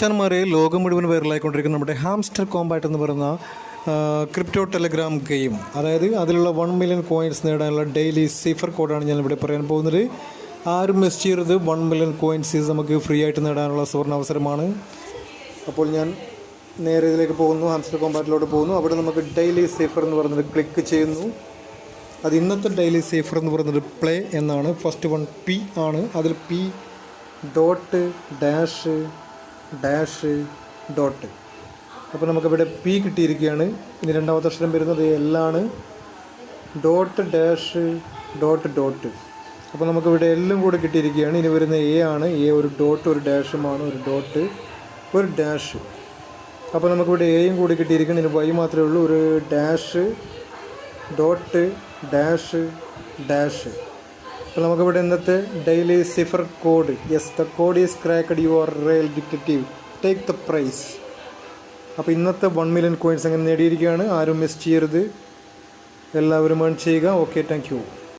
ചാൻമാരെ ലോകം മുഴുവൻ വൈറലായിക്കൊണ്ടിരിക്കുന്ന നമ്മുടെ ഹാംസ്റ്റർ കോമ്പാറ്റ് എന്ന് പറയുന്ന ക്രിപ്റ്റോ ടെലഗ്രാം ഗെയിം. അതായത് അതിലുള്ള വൺ മില്യൺ കോയിൻസ് നേടാനുള്ള ഡെയിലി സീഫർ കോഡാണ് ഞാൻ ഇവിടെ പറയാൻ പോകുന്നത്. ആരും മിസ് ചെയ്യരുത്. വൺ മില്യൺ കോയിൻസ് നമുക്ക് ഫ്രീ ആയിട്ട് നേടാനുള്ള സുവർണ അവസരമാണ്. അപ്പോൾ ഞാൻ നേരെ ഇതിലേക്ക് പോകുന്നു. ഹാംസ്റ്റർ കോമ്പാറ്റിലോട്ട് പോകുന്നു. അവിടെ നമുക്ക് ഡെയിലി സീഫർ എന്ന് പറയുന്നത് ക്ലിക്ക് ചെയ്യുന്നു. അത് ഇന്നത്തെ ഡെയിലി സീഫർ എന്ന് പറയുന്നത് പ്ലേ എന്നാണ്. ഫസ്റ്റ് വൺ പി ആണ്. അതിൽ P dot dash dash dot. അപ്പോൾ നമുക്കിവിടെ പി കിട്ടിയിരിക്കുകയാണ്. ഇനി രണ്ടാമത്തെ അക്ഷരം വരുന്നത് എല്ലാണ് ഡോട്ട് ഡാഷ് ഡോട്ട് ഡോട്ട്. അപ്പോൾ നമുക്കിവിടെ എല്ലാം കൂടെ കിട്ടിയിരിക്കുകയാണ്. ഇനി വരുന്ന എ ആണ്. എ ഒരു ഡോട്ട് ഒരു ഡാഷുമാണ് ഒരു ഡോട്ട് ഒരു ഡാഷ്. അപ്പോൾ നമുക്കിവിടെ എയും കൂടി കിട്ടിയിരിക്കുകയാണ്. ഇനി വൈ മാത്രമേ ഉള്ളൂ. ഒരു ഡാഷ് ഡോട്ട് ഡാഷ് ഡാഷ്. അപ്പോൾ നമുക്കിവിടെ ഇന്നത്തെ daily cipher code yes the code is cracked you are real detective take the prize അപ്പോൾ ഇന്നത്തെ വൺ മില്യൺ കോയിൻസ് അങ്ങനെ നേടിയിരിക്കുകയാണ്? ആരും മിസ് ചെയ്യരുത്. എല്ലാവരും ഏൺ ചെയ്യുക. Okay thank you